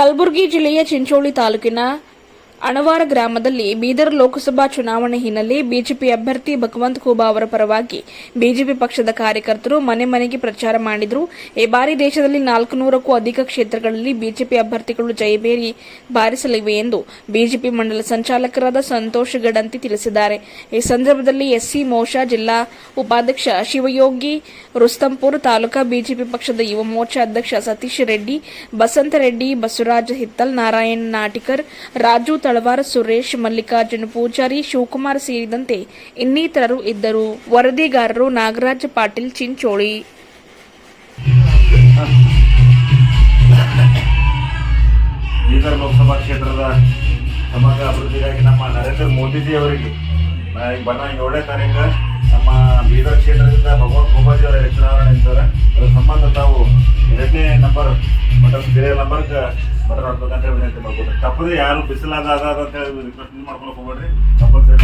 ಕಲಬುರಗಿ ಜಿಲ್ಲೆಯ ಚಿಂಚೋಳಿ ತಾಲೂಕಿನ ಅಣವಾರ ಗ್ರಾಮದಲ್ಲಿ ಬೀದರ್ ಲೋಕಸಭಾ ಚುನಾವಣೆ ಹಿನ್ನೆಲೆ ಬಿಜೆಪಿ ಅಭ್ಯರ್ಥಿ ಭಗವಂತ್ ಖೂಬಾ ಅವರ ಪರವಾಗಿ ಬಿಜೆಪಿ ಪಕ್ಷದ ಕಾರ್ಯಕರ್ತರು ಮನೆ ಮನೆಗೆ ಪ್ರಚಾರ ಮಾಡಿದರು. ಈ ಬಾರಿ ದೇಶದಲ್ಲಿ ನಾಲ್ಕು ನೂರಕ್ಕೂ ಅಧಿಕ ಕ್ಷೇತ್ರಗಳಲ್ಲಿ ಬಿಜೆಪಿ ಅಭ್ಯರ್ಥಿಗಳು ಜಯಬೇರಿ ಬಾರಿಸಲಿವೆ ಎಂದು ಬಿಜೆಪಿ ಮಂಡಲ ಸಂಚಾಲಕರಾದ ಸಂತೋಷ್ ಗಡಂತಿ ತಿಳಿಸಿದ್ದಾರೆ. ಈ ಸಂದರ್ಭದಲ್ಲಿ ಎಸ್ಸಿ ಮೋರ್ಚಾ ಜಿಲ್ಲಾ ಉಪಾಧ್ಯಕ್ಷ ಶಿವಯೋಗಿ, ರುಸ್ತಂಪುರ್ ತಾಲೂಕಾ ಬಿಜೆಪಿ ಪಕ್ಷದ ಯುವ ಮೋರ್ಚಾ ಅಧ್ಯಕ್ಷ ಸತೀಶ್ ರೆಡ್ಡಿ, ಬಸಂತ ರೆಡ್ಡಿ, ಬಸವರಾಜ ಹಿತ್ತಲ್, ನಾರಾಯಣ್ ನಾಟಿಕರ್, ರಾಜು ತಳವಾರ ಸುರೇಶ್, ಮಲ್ಲಿಕಾರ್ಜುನ ಪೂಜಾರಿ, ಶಿವಕುಮಾರ್ ಸೇರಿದಂತೆ ಇನ್ನಿತರರು ಇದ್ದರು. ವರದಿಗಾರರು ನಾಗರಾಜ್ ಪಾಟೀಲ್, ಚಿಂಚೋಳಿ. ಬೀದರ್ ಲೋಕಸಭಾ ಕ್ಷೇತ್ರದ ಸಮಗ್ರ ಅಭಿವೃದ್ಧಿಗಾಗಿ ನಮ್ಮ ನರೇಂದ್ರ ಮೋದಿಜಿ ಅವರಿಗೆ ಬಣ್ಣ ಏಳನೇ ತಾರೀಕು, ನಮ್ಮ ಬೀದರ್ ಕ್ಷೇತ್ರದಿಂದ ಬಟನ್ ಬೇರೆ ನಂಬರ್ಗೆ ಮಟನ್ ಹೊಡ್ಬೇಕಂತ ಹೇಳಿ ವಿನಂತಿ ಮಾಡ್ಬೋದು ತಪ್ಪದೆ ಯಾರು ಬಿಸಿಲಾದ ಅದ ಅಂತ ಹೇಳಿ ರಿಕ್ವೆಸ್ಟ್ ಮಾಡ್ಕೊಳಕ್ ಹೋಗ್ಬೇಡ್ರಿ. ಕಂಪಲ್ಸರಿ